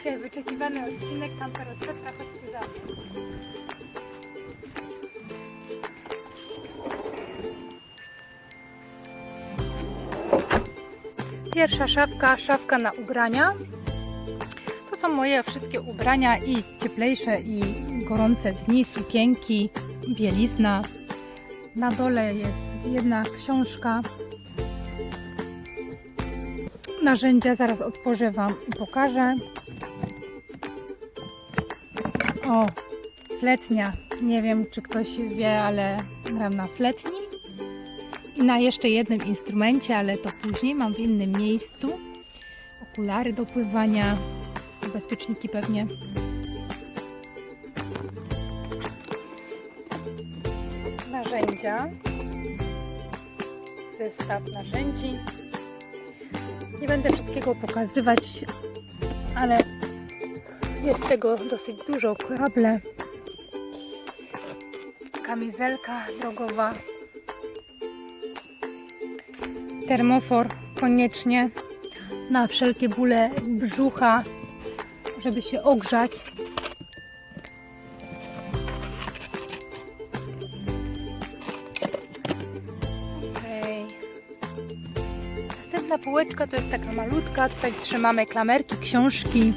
Dzisiaj wyczekiwany odcinek Kamper od środka, chodźcie za mną. Pierwsza szafka, szafka na ubrania. To są moje wszystkie ubrania i cieplejsze i gorące dni, sukienki, bielizna. Na dole jest jedna książka. Narzędzia zaraz otworzę Wam i pokażę. O, fletnia. Nie wiem, czy ktoś wie, ale gram na fletni. I na jeszcze jednym instrumencie, ale to później mam w innym miejscu. Okulary do pływania, bezpieczniki pewnie. Narzędzia. Zestaw narzędzi. Nie będę wszystkiego pokazywać, ale jest tego dosyć dużo. Kable, kamizelka drogowa, termofor koniecznie na wszelkie bóle brzucha, żeby się ogrzać. Okej. Następna półeczka to jest taka malutka. Tutaj trzymamy klamerki, książki,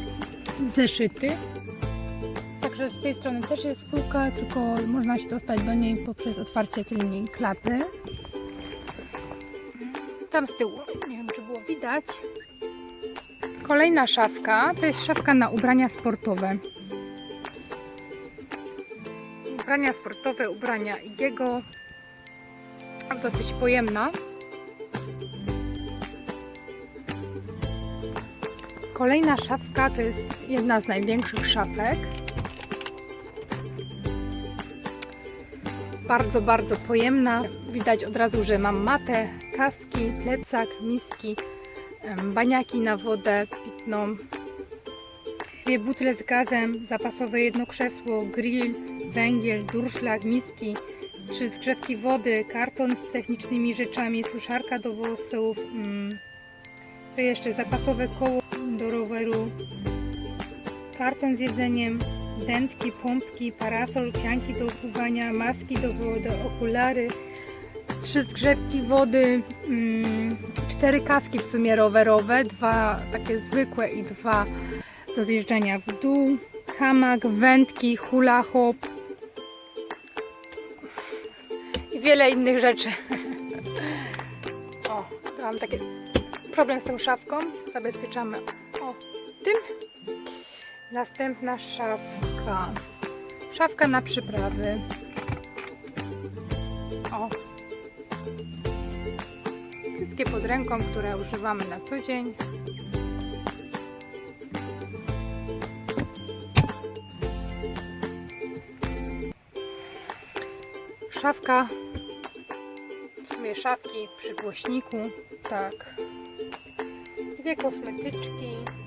zeszyty. Także z tej strony też jest półka, tylko można się dostać do niej poprzez otwarcie tylnej klapy. Tam z tyłu, nie wiem czy było widać. Kolejna szafka to jest szafka na ubrania sportowe. Ubrania sportowe, ubrania Igiego. Dosyć pojemna. Kolejna szafka to jest jedna z największych szafek. Bardzo, bardzo pojemna. Widać od razu, że mam matę, kaski, plecak, miski, baniaki na wodę pitną, dwie butle z gazem, zapasowe jedno krzesło, grill, węgiel, durszlak, miski, trzy zgrzewki wody, karton z technicznymi rzeczami, suszarka do włosów, mm, co jeszcze, zapasowe koło roweru, karton z jedzeniem, dętki, pompki, parasol, pianki do opływania, maski do wody, okulary, trzy zgrzewki wody, mm, cztery kaski w sumie rowerowe, dwa takie zwykłe i dwa do zjeżdżania w dół, hamak, wędki, hula hop i wiele innych rzeczy. O, to mam taki problem z tą szafką. Zabezpieczamy tym. Następna szafka. Szafka na przyprawy. O. Wszystkie pod ręką, które używamy na co dzień. Szafka. W sumie szafki przy głośniku. Tak. Dwie kosmetyczki.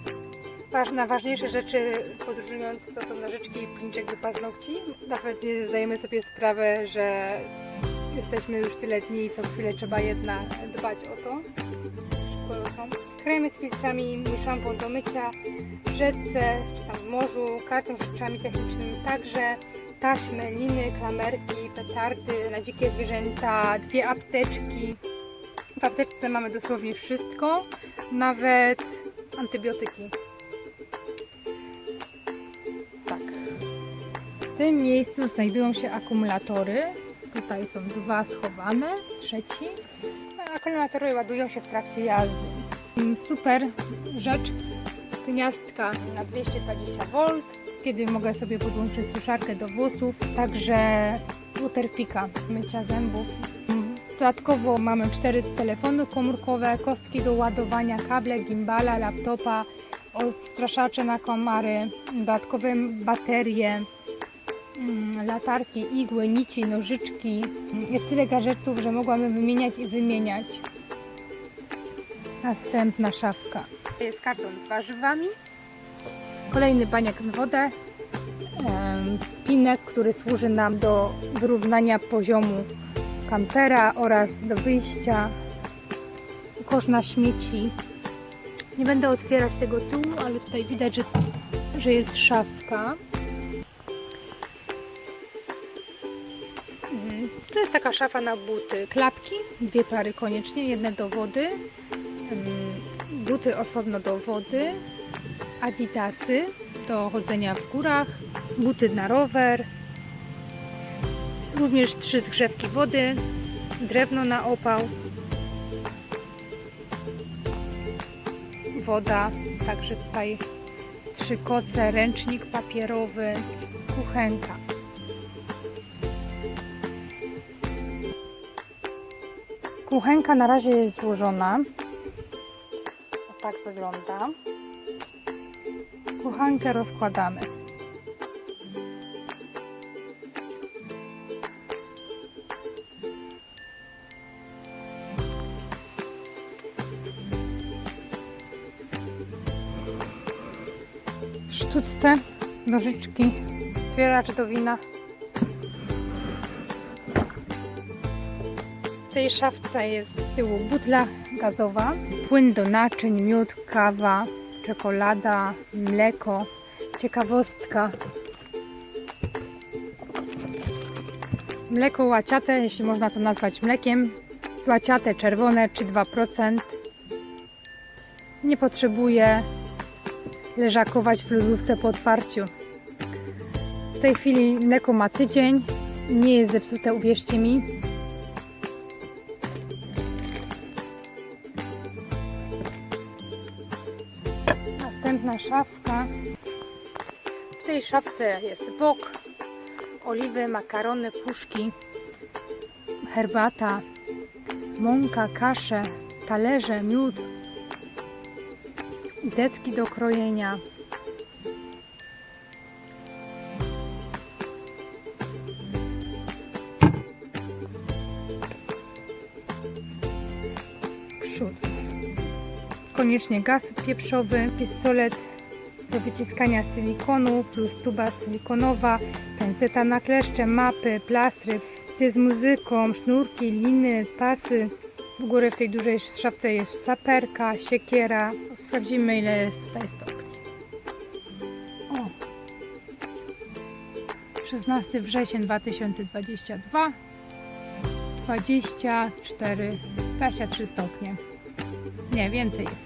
Ważne, ważniejsze rzeczy podróżując to są nożyczki i pliczek do paznokci. Nawet nie zdajemy sobie sprawę, że jesteśmy już tyle dni i co chwilę trzeba jedna dbać o to. Kremy z filtrami, szampon do mycia w rzece, czy tam w morzu, karton z rzeczami technicznymi także, taśmy, liny, klamerki, petardy na dzikie zwierzęta, dwie apteczki. W apteczce mamy dosłownie wszystko, nawet antybiotyki. W tym miejscu znajdują się akumulatory. Tutaj są dwa schowane, trzeci. Akumulatory ładują się w trakcie jazdy. Super rzecz. Gniazdka na 220V, kiedy mogę sobie podłączyć suszarkę do włosów, także waterpika mycia zębów. Dodatkowo mamy cztery telefony komórkowe, kostki do ładowania, kable, gimbala, laptopa, odstraszacze na komary, dodatkowe baterie, latarki, igły, nici, nożyczki. Jest tyle gadżetów, że mogłabym wymieniać i wymieniać. Następna szafka. Jest karton z warzywami. Kolejny baniak na wodę. Pinek, który służy nam do wyrównania poziomu kampera oraz do wyjścia. Kosz na śmieci. Nie będę otwierać tego tyłu, ale tutaj widać, że że jest szafka. To jest taka szafa na buty. Klapki, dwie pary koniecznie, jedne do wody. Buty osobno do wody. Adidasy do chodzenia w górach. Buty na rower. Również trzy zgrzewki wody. Drewno na opał. Woda, także tutaj trzy koce, ręcznik papierowy, kuchenka. Kuchenka na razie jest złożona. O tak wygląda. Kuchenkę rozkładamy. Sztuczce, nożyczki, otwieracz do wina. Tej szafce jest z tyłu butla gazowa, płyn do naczyń, miód, kawa, czekolada, mleko, ciekawostka. Mleko łaciate, jeśli można to nazwać mlekiem. Łaciate czerwone czy 2%. Nie potrzebuje leżakować w lodówce po otwarciu. W tej chwili mleko ma tydzień, nie jest zepsute, uwierzcie mi. Następna szafka. W tej szafce jest wok, oliwy, makarony, puszki, herbata, mąka, kasze, talerze, miód, deski do krojenia. Koniecznie gaz pieprzowy, pistolet do wyciskania silikonu plus tuba silikonowa, penseta na kleszcze, mapy, plastry, ty z muzyką, sznurki, liny, pasy. W górę w tej dużej szafce jest saperka, siekiera. Sprawdzimy ile jest tutaj stopni. O. 16 wrzesień 2022 24 23 stopnie. Nie, więcej jest.